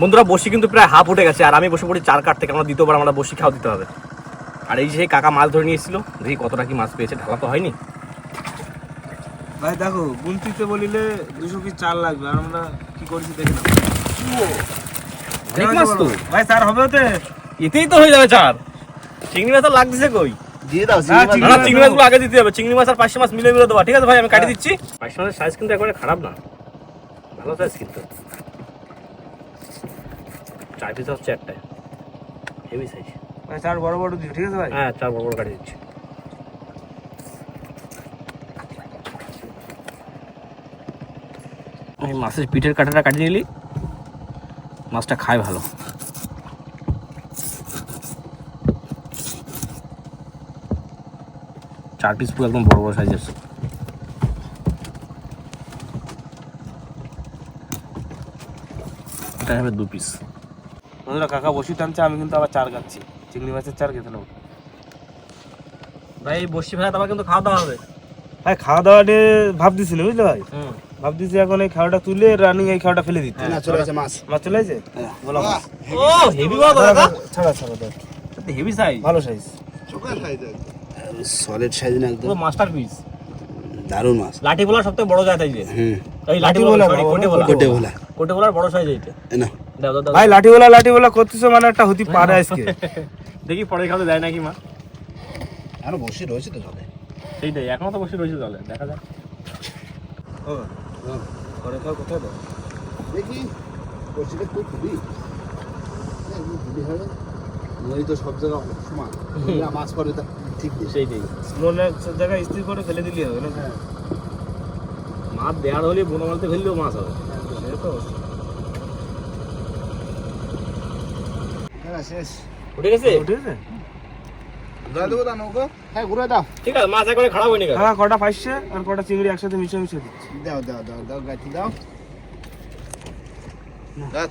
বন্ধুরা বসি কিন্তু প্রায় হাফ উঠে গেছে আর আমি বসে পড়ি চার কাঠ থেকে। আমরা দ্বিতীয়বার আমরা বসি খাওয়া দিতে হবে। আর এই যে কাকা মাছ ধরে নিয়ে এসেছিল দেখি কতটা কি মাছ পেয়েছে ঢালা তো হয়নি। ভাই দেখো গুনতিতে বলিলে দুশো পিস চাল লাগবে? আর আমরা কি করেছি দেখে অনেক মাছ তো। ভাই স্যার হবে ওতে? এতেই তো হয়ে যাবে চার। চিংড়ি মাছ তো লাগতেছে কই? দিয়ে দাও চিংড়ি মাছ। না চিংড়ি মাছগুলো আগে দিতে হবে। চিংড়ি মাছ আর পাঁচশো মাছ মিলে মিলে দেবো। ঠিক আছে ভাই আমি কাটি দিচ্ছি। পাঁচশো মাছের সাইজ কিন্তু একবারে খারাপ না। ভালো সাইজ কিন্তু। চার পিস হচ্ছে একটাই। হেভি সাইজ ভাই স্যার বড় বড় দিও ঠিক আছে ভাই? হ্যাঁ চার বড় বড় কাটি দিচ্ছি। এই মাছের পিঠের কাঁটাটা কাটিয়ে নিলি। মাছটা খায় ভালো। চার পিস পুরো একদম বড় বড় সাইজের এটা হবে দু পিস বন্ধুরা কাকা বসি টানছে আমি কিন্তু আবার চার খাচ্ছি। চিংড়ি মাছের চার খেতে নেব। ভাই বসি ভাড়া তোমার কিন্তু খাওয়া দাওয়া হবে। ভাই খাওয়া দাওয়া নিয়ে ভাব দিছিল বুঝলে ভাই? হুম। ভাব দিছি এখন এই খাওয়াটা তুলে রানিং এই খাওয়াটা ফেলে দিতে না চলে গেছে মাছ। মাছ চলে আছে বলা মাছ। ও হেভি দাদা। ছাড়া ছাড়া দাও হেভি সাইজ ভালো সাইজ সলিড সাইজ না একদম। মাস্টার পিস দারুণ মাছ। লাঠি সবথেকে বড় জাত এই যে। হুম। এই লাঠি লাঠি বলা কোটে বলা। কোটে ভোলা। কোটে বলার বড় সাইজ এইটা না ভাই লাঠি বলা লাঠি বলা করতেছো মানে একটা হতে পারে আজকে। দেখি পরে খাওয়া দেয় নাকি মা? আরও বসে রয়েছে তো জলে। সেইটাই এখনও তো বসে রয়েছে জলে দেখা যাক। ও, ঘরে খাও কোথায় দাও দেখি বসিটা খুব খুবই। খুবই হবে নদী তো সব জায়গা সমান। মাছ তা ঠিক। সেইটাই। মনে এক জায়গায় স্থির করে ফেলে দিলি হবে না? মাছ দেওয়ার হলে বোনা মালতে ফেললেও মাছ হবে। এই তো হ্যাঁ শেষ। উঠে গেছে? ঠিক আছে ঘুরে দেবো তা নৌকো। হ্যাঁ ঘুরে দাও। ঠিক আছে মাছ একবারে খারাপ হয়নি হ্যাঁ কটা ফাইসছে আর কটা চিংড়ি একসাথে মিশে মিশে দিচ্ছি। দাও দাও দাও দাও গাছি দাও।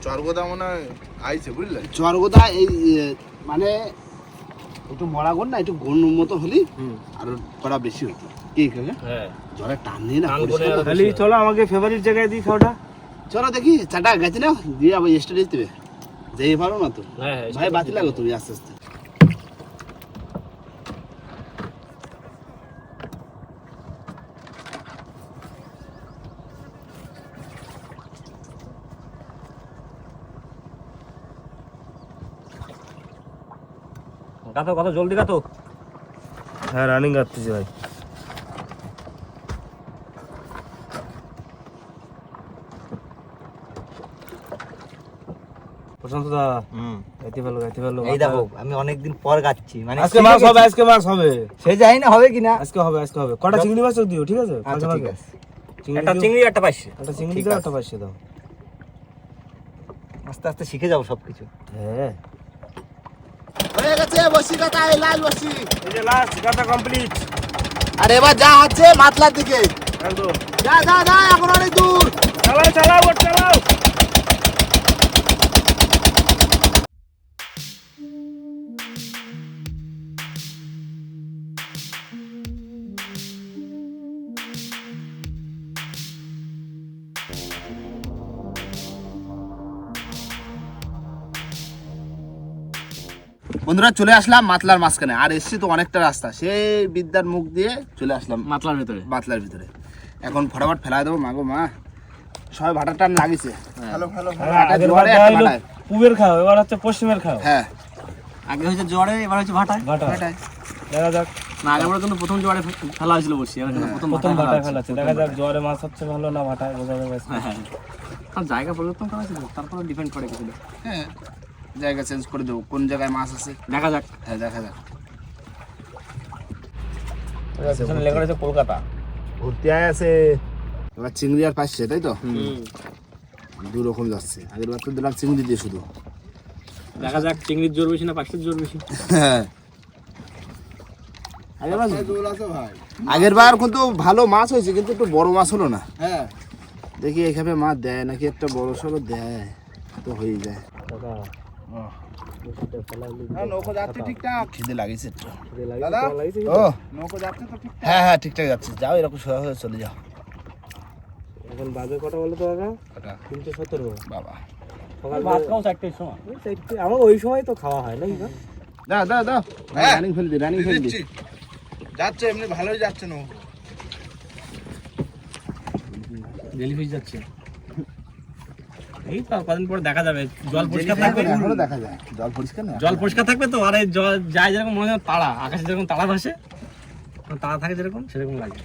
চরগোদা মনে আইছে বুঝলে? চরগোদা এই মানে একটু মরা গোন না একটু গোন মতো হলি আর কড়া বেশি হতো। কি কাকা হ্যাঁ। জলে টান দিয়ে না চলো আমাকে ফেভারিট জায়গায় দিই খাওয়াটা। চলো দেখি চাটা গেছে না দিয়ে আবার এক্সট্রা দিতে যেই পারো না তো হ্যাঁ হ্যাঁ ভাই বাতি লাগো তুমি আস্তে আস্তে। গাতো কত জলদি গাতো হ্যাঁ রানিং কাটতেছি ভাই। প্রশান্ত দা হুম। গাইতে ভালো গাইতে ভালো এই দেখো আমি অনেকদিন পর গাচ্ছি মানে আজকে মাছ হবে আজকে মাছ হবে। সে জানি না হবে কিনা। আজকে হবে আজকে হবে। কটা চিংড়ি মাছ দিও ঠিক আছে? আচ্ছা ঠিক আছে। একটা চিংড়ি একটা পাইছে একটা চিংড়ি দাও একটা পাইছে দাও। আস্তে আস্তে শিখে যাব সবকিছু। হ্যাঁ। হয়ে গেছে বসি কাটা এই লাল বসি। এই যে লাস্ট গাতা কমপ্লিট আর এবার যা হচ্ছে মাতলার দিকে। একদম। যা যা যা এখন অনেক দূর। চালাও চালাও চালাও। বন্ধুরা চলে আসলাম মাতলার মাঝখানে। আর এসছি তো অনেকটা রাস্তা। সেই বিদ্যার মুখ দিয়ে চলে আসলাম মাতলার ভিতরে। মাতলার ভিতরে। এখন ফটাফট ফেলাই দেবো মাগো মা। সবাই ভাটার টান লাগিছে হ্যাঁ, পুবের খাও এবার হচ্ছে পশ্চিমের খাও। হ্যাঁ। আগে হচ্ছে জোয়ারে এবার হচ্ছে ভাটায়। ভাটা দেখা যাক। না আগে আমরা কিন্তু প্রথম জোয়ারে ফেলা হয়েছিল বসি এবার কিন্তু প্রথম প্রথম ভাটায় ভাটায় ফেলাচ্ছে দেখা যাক জোয়ারে মাছ হচ্ছে ভালো না ভাটায় বোঝা যাবে হ্যাঁ হ্যাঁ। জায়গা পরিবর্তন করা ছিল তারপরে ডিপেন্ড করে কিছু। হ্যাঁ। জায়গা চেঞ্জ করে দেবো। কোন জায়গায় মাছ আছে? দেখা যাক। হ্যাঁ দেখা যাক। সেখানে লেখা রয়েছে কলকাতা। ভর্তি আয় আছে। এবার চিংড়ি আর পাচ্ছে তাই তো? দু রকম যাচ্ছে। আগের বার তো দিলাম চিংড়ি দিয়ে শুধু। দেখা যাক চিংড়ির জোর বেশি না পাশের জোর বেশি? হ্যাঁ। আগের বার কিন্তু ভালো মাছ হয়েছে কিন্তু একটু বড় মাছ হলো না। হ্যাঁ। দেখি এখানে মাছ দেয় নাকি একটা বড় সড়ো দেয় তো হয়ে যায়। নৌকো যাচ্ছে ঠিকঠাক? খিদে লাগিয়েছে একটু। দাদা? ও। নৌকো যাচ্ছে তো ঠিকঠাক? হ্যাঁ হ্যাঁ ঠিকঠাক যাচ্ছে। যাও এরকম সোজা হয়ে চলে যাও। এখন বাজে কটা বলো তো তিনটে সতেরো। বাবা। ভাত খাও চারটের সময়। আমার ওই সময় তো খাওয়া হয়? দাও দাও দাও। হ্যাঁ। রানিং ফেল দি রানিং ফেল দি যাচ্ছে এমনি ভালোই যাচ্ছে না জেলিফিশ যাচ্ছে? এই তো কদিন পরে দেখা যাবে। জল পরিষ্কার থাকবে এখনও দেখা যায়। জল পরিষ্কার না জল পরিষ্কার থাকবে তো? আর এই জল যায় যেরকম মনে হয় তারা আকাশে যেরকম তারা ভাসে তারা থাকে যেরকম সেরকম লাগে।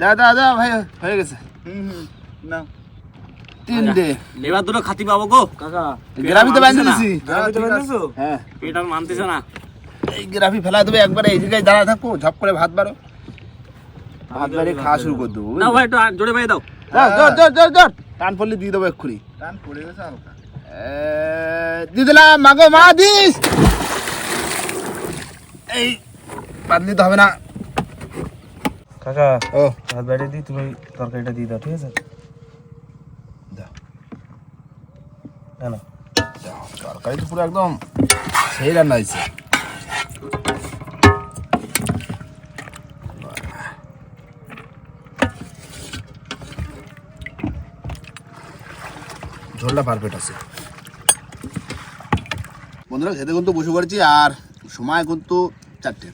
দাও দাও ভাই হয়ে গেছে। হম না তিনটে। এবার দুটো খাতি পাবো গো। কাকা গ্রাফি তো দিছি গ্রামে তো বেঁধেছো? হ্যাঁ। পেট আর মানতেছে না। এই গ্রাফি ফেলা দেবে একবারে এই জায়গায় দাঁড়া থাকব ঝপ করে ভাত বারো ভাত বাড়ি খাওয়া শুরু করে দেবো না ভাই একটু জোরে ভাই দাও। জোর জোর জোর জোর জোর। টান পড়লে দিয়ে দেবো এক্ষুনি। টান পড়ে গেছে হালকা। দিয়ে দিলাম মাগো মা দিস। এই বাদ নিতে হবে না। কাকা ও। ভাত বাইরে দিই তুমি তরকারিটা দিয়ে দাও ঠিক আছে? না না। তরকারি তো পুরো একদম সেই রান্না হয়েছে। ঝোলটা পারফেক্ট আছে। বন্ধুরা খেতে কিন্তু বসে পড়েছি আর সময় কিন্তু চারটে।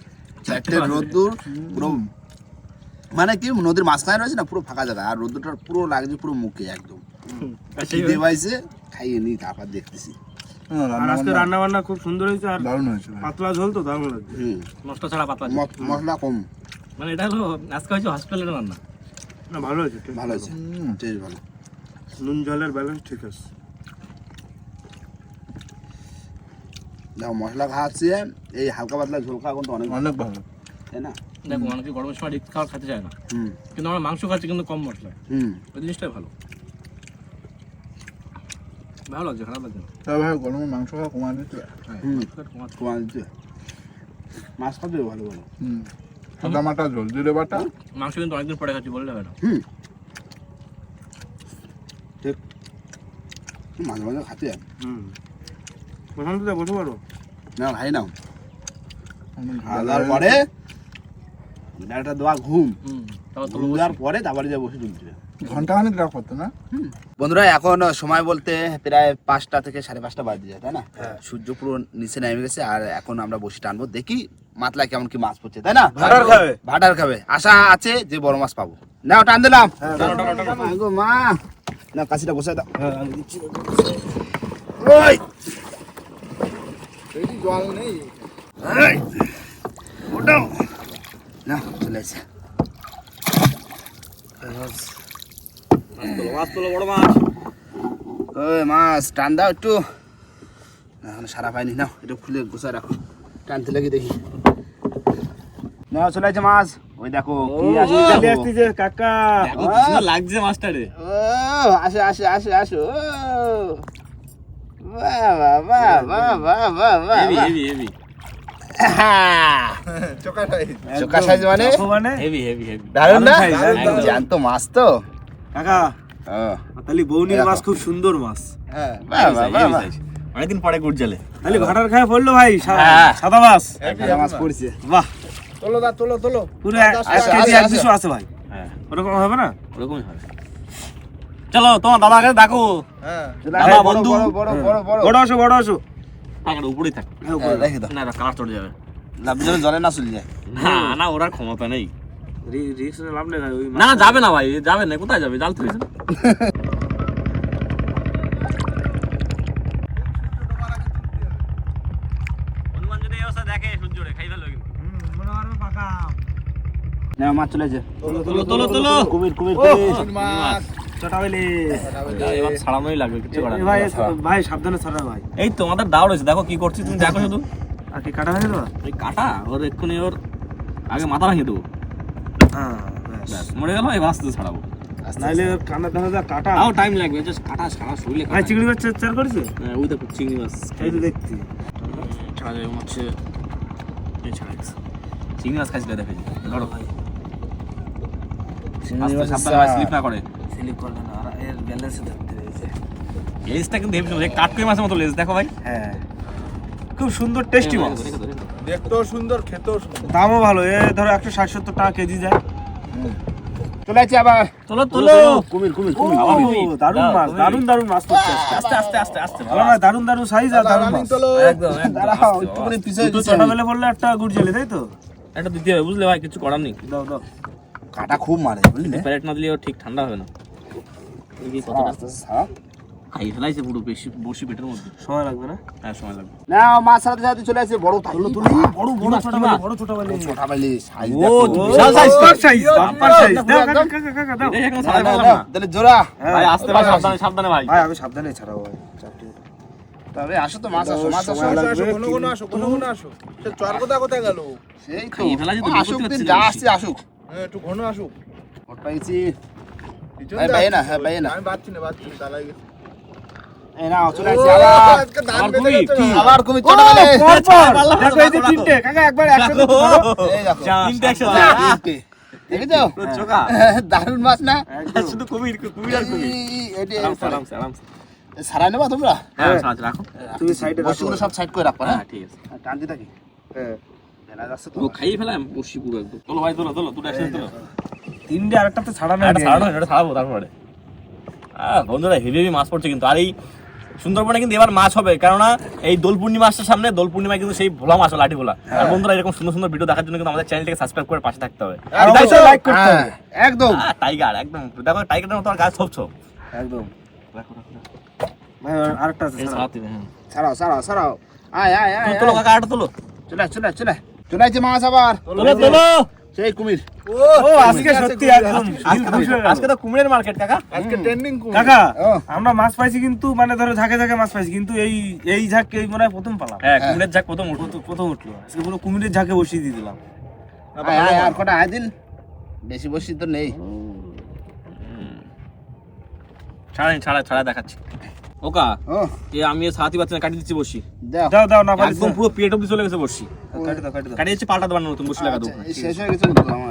চারটে রোদ্দুর পুরো মানে কি নদীর মাঝখানে রয়েছে না পুরো ফাঁকা জায়গা। আর রোদ্দুরটা পুরো লাগছে পুরো মুখে একদম। খিদে পাইছে। খাইয়ে নি তারপর দেখতেছি। রান্না বান্না খুব সুন্দর হয়েছে আর দারুণ হয়েছে পাতলা ঝোল তো দারুণ লাগছে। মশলা ছাড়া পাতলা মশলা কম। মানে এটা হলো আজকে হয়েছে হসপিটালের রান্না। না ভালো হয়েছে ভালো আছে টেস্ট ভালো। নুন জলের ব্যালেন্স ঠিক আছে। মশলা খাওয়াচ্ছে এই হালকা পাতলা ঝোল খাওয়া কিন্তু অনেক অনেক ভালো। তাই না? দেখো অনেকে গরমের সময় রিক্স খাওয়ার খেতে চায় না। হুম। কিন্তু আমরা মাংস খাচ্ছি কিন্তু কম মশলা হুম। ওই জিনিসটাই ভালো। ভালো লাগছে খারাপ লাগছে না? ভাই গরমে মাংস খাওয়া কমা দিতে হুম। কমা দিচ্ছে মাছ খাবে ভালো ভালো। হুম। সাদা মাটা ঝোল জিরে বাটা। মাংস কিন্তু অনেকদিন পরে খাচ্ছি বললে না। হুম। ঠিক মাঝে মাঝে খাতে হুম। দা বসে পারো না ভাই নাও। খাওয়া দাওয়ার পরে একটা দোয়া ঘুম। হুম তারপর ঘুম দেওয়ার পরে তারপরে যা বসে চলছে ঘণ্টা না? বন্ধুরা এখন সময় বলতে প্রায় পাঁচটা থেকে সাড়ে পাঁচটা বাজে যায় তাই না? সূর্য পুরো নিচে নেমে গেছে আর এখন আমরা বসে টানবো। দেখি মাতলায় কেমন কি মাছ পড়ছে তাই না? ভাটার খাবে। ভাটার খাবে। আশা আছে যে বড় মাছ পাবো। নাও টান দিলাম। গো মা। না কাশিটা বসে দাও। ওই! জল নেই। ওটাও। না চলে আসছে মাছ তোলো বড় মাছ। ওই মাছ টান দাও একটু। সারা পাইনি নাও এটা খুলে গোছায় রাখো। টানতে লাগি দেখি? না চলে আসছে মাছ। ওই দেখো কি আসছে আসতেছে কাকা। লাগছে মাছটা রে। ও আসে আসে আসে আসো। ও। বাহ বাহ বাহ বাহ বাহ বাহ বাহ হেভি হেভি হেভি। সাইজ। মানে? Heavy heavy heavy. দারুণ না? size, দারুণ size। জ্যান্ত মাছ তো। কাকা ও, তাহলে বৌনির দেখো। মাছ খুব সুন্দর মাছ। বাহ বাহ বাহ বাহ। অনেকদিন পরে গুড় জালে তাহলে ভাটার খায় পড়ল ভাই হ্যাঁ। সাদা মাছ। সাদা মাছ পড়ছে। বাহ। তোলো দা তোলো তোলো। পুরো এক আসো, কেজি এক দুশো আছে ভাই। হ্যাঁ। ওরকম হবে না? ওরকমই হবে। চলো তোমার দাদাকে ডাকো। দাদা, বন্ধু। বড় বড় বড় বড় বড়। আসো বড় আসো। এটা উপরেই থাক। হ্যাঁ, না কার চড়ে যাবে? লাভ জলে জলে না চলে যায়। না না ওরার ক্ষমতা নেই। রিক্স লাভ নেই না না যাবে না ভাই যাবে না কোথায় যাবে? জাল তুলেছে হনুমান যদি এই অবস্থা দেখে সূর্য রে খাই ফেলবে কিন্তু মনে হবে পাকা না মাছ চলে যায় তোলো তোলো তোলো কুমির কুমির মাছ এবার ছাড়ানোই লাগবে কিছু করার ভাই ভাই সাবধানে ছাড়া ভাই। এই তোমাদের দাও রয়েছে দেখো কি করছি তুমি দেখো শুধু। আর কি কাটা হয়ে গেল? কাটা ওর এক্ষুনি ওর আগে মাথা ভাঙিয়ে দেবো। হ্যাঁ মরে গেল এবার আস্তে ছাড়াবো। নাইলে কান্না দেখা যায় কাটা। তাও টাইম লাগবে জাস্ট কাটা সারা শরীরে ভাই চিংড়ি মাছ চার করেছে? হ্যাঁ, ওই দেখো চিংড়ি মাছ। এই তো দেখছি। ছাড়া মনে হচ্ছে। এই ছাড়া। চিংড়ি মাছ খাইছিলে দেখে ধরো। আস্তে সাবধানে স্লিপ না করে। স্লিপ করবে না আর এর ব্যালেন্সে ধরতে রয়েছে লেজটা কিন্তু হেভি সুন্দর। এই কাটকই মাছের মতো লেজ দেখো ভাই। হ্যাঁ। খুব সুন্দর টেস্টি মাছ। দেখতেও সুন্দর খেতেও সুন্দর। দামও ভালো। এ ধরো একশো ষাট সত্তর টাকা কেজি যায়। চলে আবার। তোলো তোলো। কুমির কুমির কুমির দারুণ মাছ দারুণ দারুণ মাছ আস্তে আস্তে আস্তে আস্তে। ভালো না দারুণ দারুণ সাইজ আর দারুণ মাছ। একদম দাঁড়াও ছোট আমি। পড়লে একটা গুড় জেলে তাই তো? একটা দিতে হবে বুঝলে ভাই? কিছু করার নেই। দাও দাও। কাটা খুব মারে বুঝলি? প্যারেট না দিলে ঠিক ঠান্ডা হবে না। দেখি কতটা খাই ফেলাইছে পুরো বেশি বসি পেটের মধ্যে। সময় লাগবে না? হ্যাঁ সময় লাগবে। না মাছ সাথে সাথে চলে আসছে বড় বড় বড় ছোট বেলে বড় ছোট বেলে ছোট বেলি সাইজ ও, বিশাল। সাইজ বাম্পার সাইজ দাও কাকা। কাকা দাও। তাহলে জোড়া। ভাই আসতে ভাই সাবধানে সাবধানে ভাই। ভাই আমি সাবধানে ছাড়াবো ভাই তবে আসো তো মাছ আসো মাছ আসো আসো কোনো কোনো আসো কোনো কোনো আসো। সে চর কোথায় কোথায় গেল? সেই তো। আসুক দিন যা। আসছে আসুক। হ্যাঁ একটু ঘন আসুক। ওর পাইছি। পিছন ভাই, না, হ্যাঁ, বাইরে না। আমি বাচ্চি না বাচ্চি তালাই গেছে। এই না চলে ও, আসছি আবার। আজকে ধান আবার বেঁধে কুমির, গেছে কি? না। আবার কুমির ছোট বেলে পর পর। পারলাম না, দেখো এই যে পারলাম না। তিনটে। কাকা তো ধরো। এই দেখো। তিনটে একসাথে। তিনটে। দেখেছ? চোখা। দারুণ মাছ না? শুধু কুমির কুমির আর কুমির। সারাই নেবা তোমরা? হ্যাঁ রাখো। তুমি সাইডে রাখো। সব সাইড করে রাখবা হ্যাঁ? হ্যাঁ ঠিক আছে। টানতে থাকি হ্যাঁ। ও ফেলাম বসি পুরো একদম। চলো ভাই দুটো একসাথে তিনটে আরেকটা তো ছাড়ানো ছাড়ানো এটা ছাড়াবো তারপরে। আহ বন্ধুরা হেভি হেভি মাছ পড়ছে কিন্তু। আর এই সুন্দরবনে কিন্তু এবার মাছ হবে কেননা এই দোল পূর্ণিমা আসছে সামনে দোল পূর্ণিমায় কিন্তু সেই ভোলা মাছ লাঠি ভোলা। আর বন্ধুরা এরকম সুন্দর সুন্দর ভিডিও দেখার জন্য কিন্তু আমাদের চ্যানেলটাকে সাবস্ক্রাইব করে পাশে থাকতে হবে। হ্যাঁ, একদম। টাইগার একদম। দেখো টাইগারের মতো আর গাছ ছোপ ছোপ। একদম। আরেকটা আছে ছাড়াও। ছাড়াও ছাড়াও ছাড়াও আয় আয় আয় তোলো কাকা আটা তোলো। চলে চলে চলে চলে মাছ আবার। তোলো তোলো। সেই কুমির। ও আজকে সত্যি। আজকে তো কুমিরের মার্কেট কাকা। আজকে ট্রেন্ডিং কাকা আমরা মাছ পাইছি কিন্তু মানে ধরো ঝাঁকে ঝাঁকে মাছ পাইছি কিন্তু এই এই ঝাঁক এই মনে হয় প্রথম পালাম। হ্যাঁ কুমিরের ঝাঁক প্রথম উঠো প্রথম- উঠল। আজকে পুরো কুমিরের ঝাঁকে বসিয়ে দিয়ে দিলাম। আর কটা আয় দিন। বেশি বসি তো নেই। ছাড়াই ছাড়া ছাড়া দেখাচ্ছি। ওকা ও। এ আমি সাথী বাচ্চা কাটি দিচ্ছি বসি। দাও। দাও দাও না একদম পুরো পেট অব্দি চলে গেছে বসি। কাটি দাও কাটি দাও কাটি দিচ্ছি পাল্টা দেবার নতুন বসি লাগা দেবো শেষ হয়ে গেছে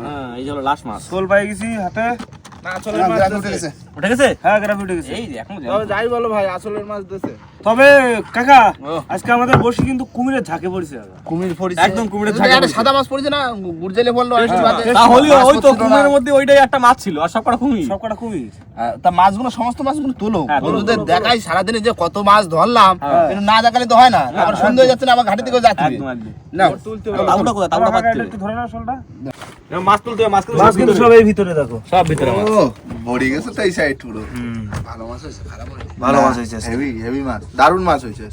হ্যাঁ এই হলো লাস্ট মাস শোল পাই গেছি হাতে। না চলে গেছে। উঠে গেছে? হ্যাঁ গ্রাফি উঠে গেছে। এই যে এখন তবে যাই বলো ভাই আসলের মাছ দিছে। তবে কাকা আজকে আমাদের বসি কিন্তু কুমিরের ঝাঁকে পড়েছে কুমির পড়েছে। একদম কুমিরের ঝাঁকে একটা সাদা মাছ পড়েছে না গুরজেলে বলল অনেকটা বাদে। তা হলি মাছ ওই তো কুমিরের মধ্যে ওইটাই একটা মাছ ছিল আর সব কটা কুমির। সব কটা কুমির। হ্যাঁ, তা মাছগুলো সমস্ত মাছগুলো তোলো। হ্যাঁ, বন্ধুদের দেখাই সারাদিনে যে কত মাছ ধরলাম হ্যাঁ। কিন্তু না দেখালে তো হয় না। আবার সন্ধ্যা হয়ে যাচ্ছে না আবার ঘাটে থেকেও যাচ্ছে। না তুলতে আর তাবুটা কোথায়? তাবুটা পাচ্ছি ধরে নাও শোলটা মাছ তুলতে হবে, মাছ কিন্তু সব ভিতরে। এই ভিতরে দেখো। সব ভিতরে মাছ। বড়ি গেছে তো এই সাইড পুরো ভালো মাছ হয়েছে খারাপ হয়নি। ভালো মাছ হয়েছে হেভি হেভি মাছ দারুণ মাছ হয়েছে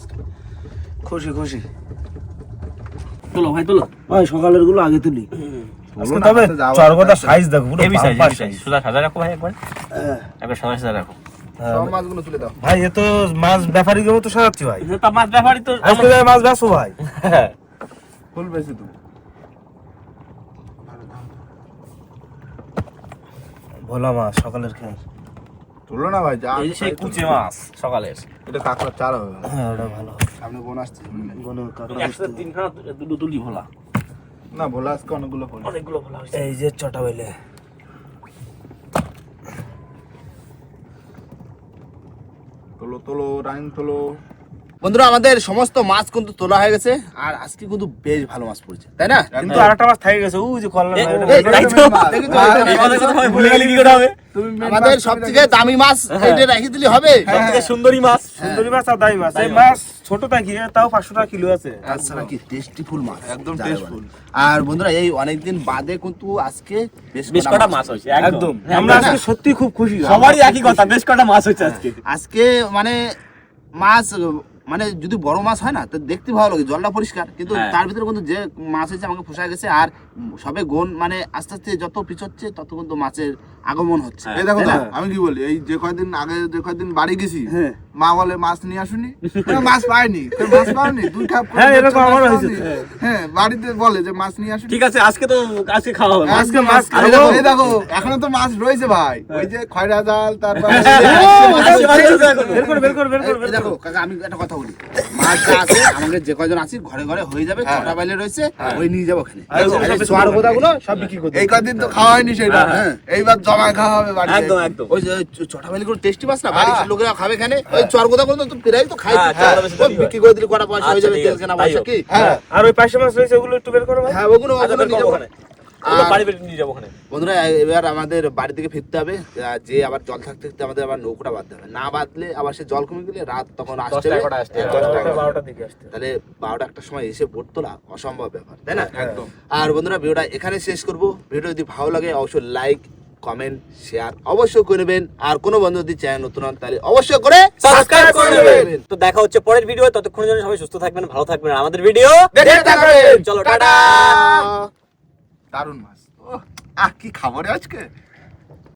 খুশি খুশি। তোলো ভাই তোলো। ভাই সকালেরগুলো আগে তুলি। তবে আজকে যাওয়ার চরগোদা কথা সাইজ দেখো পুরো heavy size bumper heavy size size। সোজা সাজা রাখো ভাই একবার। একবার সাজা সাজা রাখো। হ্যাঁ, সব মাছগুলো তুলে দাও। ভাই এ তো মাছ ব্যাপারী তো সাজাচ্ছি ভাই। তা মাছ ব্যাপারই তো মাছ বেসো ভাই। ফুল বেশি তুমি ভোলা মাছ সকালের খেয়ে। তুলো না ভাই যা এই যে সেই কুচে মাছ সকালের। এটা কাঁকড়া চারা হবে হ্যাঁ ওটা ভালো। সামনে বোন আসছে। গনু কাকা একসাথে তিনখানা দুটো তুলি ভোলা। না ভোলা আজকে অনেকগুলো পড়ে অনেকগুলো ভোলা হয়েছে। এই যে চটা বেলে। তোলো তোলো রাইন তোলো। বন্ধুরা আমাদের সমস্ত মাছ কিন্তু তোলা হয়ে গেছে আর আজকে কিন্তু বেশ ভালো মাছ পড়েছে তাই না কিন্তু আরেকটা মাছ থাকে গেছে ওই যে আমাদের সব থেকে দামি মাছ এটা রেখে দিলে হবে সবথেকে সুন্দরী মাছ সুন্দরী মাছ আর দামি মাছ এই মাছ ছোট থাকি তাও পাঁচশো টাকা কিলো আছে আচ্ছা নাকি টেস্টি ফুল মাছ একদম টেস্টফুল আর বন্ধুরা এই অনেকদিন বাদে কিন্তু আজকে বেশ বেশ কটা মাছ হয়েছে একদম একদম আমরা আজকে সত্যি খুব খুশি সবারই একই কথা বেশ কটা মাছ হয়েছে আজকে আজকে মানে মাছ মানে যদি বড় মাছ হয় না তো দেখতে ভালো লাগে জলটা পরিষ্কার কিন্তু হ্যাঁ। তার ভিতরে কিন্তু যে মাছ হয়েছে আমাকে পোষা গেছে আর সবে গোন মানে আস্তে আস্তে যত পিছোচ্ছে তত কিন্তু মাছের আগমন হচ্ছে হ্যাঁ। এই দেখো তো না? আমি কি বলি এই যে কয়দিন আগে যে কয়দিন বাড়ি গেছি হ্যাঁ। মা বলে মাছ নিয়ে আসুনি মাছ পাইনি মাছ পাওনি দুই করে হ্যাঁ, এরকম আমারও হয়েছে হ্যাঁ বাড়িতে বলে যে মাছ নিয়ে আসুনি ঠিক আছে আজকে তো আজকে খাওয়া হবে আজকে মাছ খাব। এই দেখো এখনও তো মাছ রয়েছে ভাই ওই যে খয়রা জাল তারপর বের কর বের কর বের কর দেখো কাকা আমি একটা কথা বলি মাছ যা আছে আমাদের যে কয়জন আছি ঘরে ঘরে হয়ে যাবে ছটা বাইলে রয়েছে ওই নিয়ে যাব ওখানে। সোয়ার গোদাগুলো সব বিক্রি করে এই কদিন তো খাওয়া হয়নি সেটা। হ্যাঁ। এইবার জমায় খাওয়া হবে বাড়িতে। একদম একদম। ওই যে চটাবালি করে টেস্টি মাছ না বাড়ির হ্যাঁ। লোকেরা খাবে এখানে। ওই চর কথা করে তো প্রায় তো খাই হ্যাঁ, বিক্রি করে দিলে কটা পয়সা হয়ে যাবে তেল কেনা পয়সা কি? হ্যাঁ। আর ওই পাঁচশো মাছ রয়েছে ওগুলো একটু বের করো হ্যাঁ ওগুলো আচ্ছা, ওগুলো বের নিয়ে যাব। ওখানে। ওগুলো আর- বাড়ি বের নিয়ে যাব ওখানে। বন্ধুরা এবার আমাদের বাড়ি থেকে ফিরতে হবে। যে আবার জল থাকতে থাকতে আমাদের আবার নৌকোটা বাঁধতে হবে। না বাঁধলে আবার সে জল কমে গেলে রাত তখন আসতে তাহলে বারোটা একটা সময় এসে পড়তো না অসম্ভব ব্যাপার তাই না? একদম। আর বন্ধুরা ভিডিওটা এখানে শেষ করব। ভিডিও যদি ভালো লাগে অবশ্যই লাইক কমেন্ট শেয়ার অবশ্যই করে নেবেন। আর কোনো বন্ধু যদি চ্যানেল নতুন হন তাহলে অবশ্যই করে সাবস্ক্রাইব করে নেবেন। তো দেখা হচ্ছে পরের ভিডিও ততক্ষণের জন্য সবাই সুস্থ থাকবেন ভালো থাকবেন। আমাদের ভিডিও দেখতে থাকবেন। চলো টাটা! দারুণ মাছ। ও আহ কি খাবারে আজকে?